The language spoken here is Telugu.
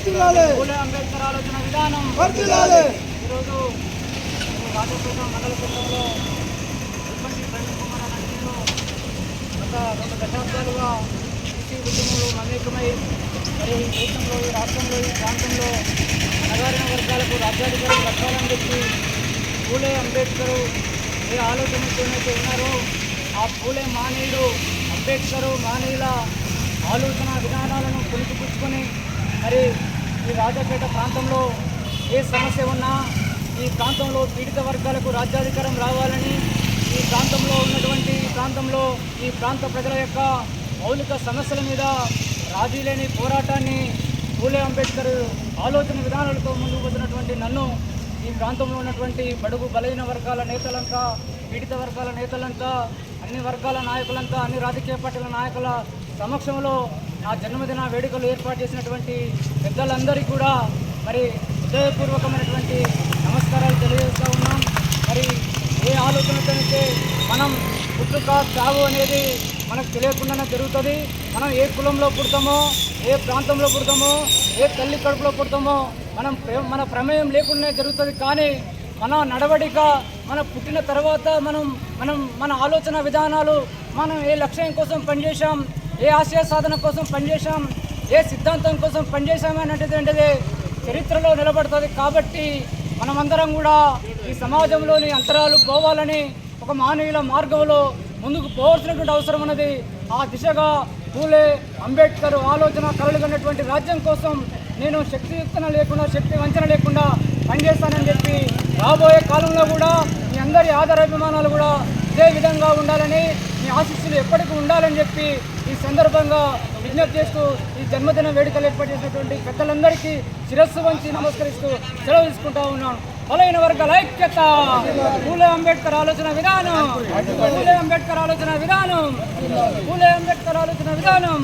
అంబేద్కర్ ఆలోచన విధానం. ఈరోజు రాజపేట మండల కేంద్రంలో ఇబ్బంది ప్రవీణ్ కుమార్ అనే నేను గత రెండు దశాబ్దాలుగా కృషి ఉద్యమంలో మమేకమై మరి ఈ దేశంలో ఈ రాష్ట్రంలో ఈ ప్రాంతంలో అణగారిన వర్గాలకు రాజ్యాధికారం దక్కాలని చెప్పి పూలే అంబేద్కర్ ఏ ఆలోచనతోనైతే ఉన్నారో ఆ పూలే మానవుడు అంబేద్కర్ మానవుల ఆలోచన విధానాలను పుణికిపుచ్చుకొని మరి రాజాపేట ప్రాంతంలో ఏ సమస్య ఉన్నా ఈ ప్రాంతంలో పీడిత వర్గాలకు రాజ్యాధికారం రావాలని ఈ ప్రాంతంలో ఉన్నటువంటి ఈ ప్రాంతంలో ఈ ప్రాంత ప్రజల యొక్క మౌలిక సమస్యల మీద రాజీ లేని పోరాటాన్ని పూలే అంబేద్కర్ ఆలోచన విధానాలతో ముందుకు వచ్చినటువంటి నన్ను ఈ ప్రాంతంలో ఉన్నటువంటి బడుగు బలహీన వర్గాల నేతలంతా పీడిత వర్గాల నేతలంతా అన్ని వర్గాల నాయకులంతా అన్ని రాజకీయ పార్టీల నాయకుల సమక్షంలో నా జన్మదిన వేడుకలు ఏర్పాటు చేసినటువంటి పెద్దలందరికీ కూడా మరి హృదయపూర్వకమైనటువంటి నమస్కారాలు తెలియజేస్తూ ఉన్నాం. మరి ఏ ఆలోచనతోనైతే మనం పుట్టుక చావు అనేది మనకు తెలియకుండానే జరుగుతుంది మనం ఏ కులంలో పుడతామో ఏ ప్రాంతంలో పుడతామో ఏ తల్లి కడుపులో పుడతామో మనం మన ప్రమేయం లేకుండానే జరుగుతుంది. కానీ మన నడవడిక మన పుట్టిన తర్వాత మనం మనం మన ఆలోచన విధానాలు మనం ఏ లక్ష్యం కోసం పనిచేసాం ఏ ఆశయ సాధన కోసం పనిచేశాం ఏ సిద్ధాంతం కోసం పనిచేశాం చరిత్రలో నిలబడుతుంది. కాబట్టి మనమందరం కూడా ఈ సమాజంలోని అంతరాలు పోవాలని ఒక మానవీయుల మార్గంలో ముందుకు పోవాల్సినటువంటి అవసరం ఉన్నది. ఆ దిశగా పూలే అంబేద్కర్ ఆలోచన కలలుగన్నటువంటి రాజ్యం కోసం నేను శక్తియుక్తన లేకుండా శక్తి వంచన లేకుండా పనిచేస్తానని చెప్పి రాబోయే కాలంలో కూడా మీ అందరి ఆదరాభిమానాలు కూడా ఇదే విధంగా ఉండాలని మీ ఆశీస్సులు ఎప్పటికీ ఉండాలని చెప్పి ఈ సందర్భంగా విజ్ఞప్తి చేస్తూ ఈ జన్మదిన వేడుకలు ఏర్పాటు చేసినటువంటి పెద్దలందరికీ శిరస్సు వంచి నమస్కరిస్తూ సెలవు తీసుకుంటా ఉన్నాను. బలైన వర్గాల ఐక్యత పూలే అంబేద్కర్ ఆలోచన విధానం పూలే అంబేద్కర్ ఆలోచన విధానం పూలే అంబేద్కర్ ఆలోచన విధానం.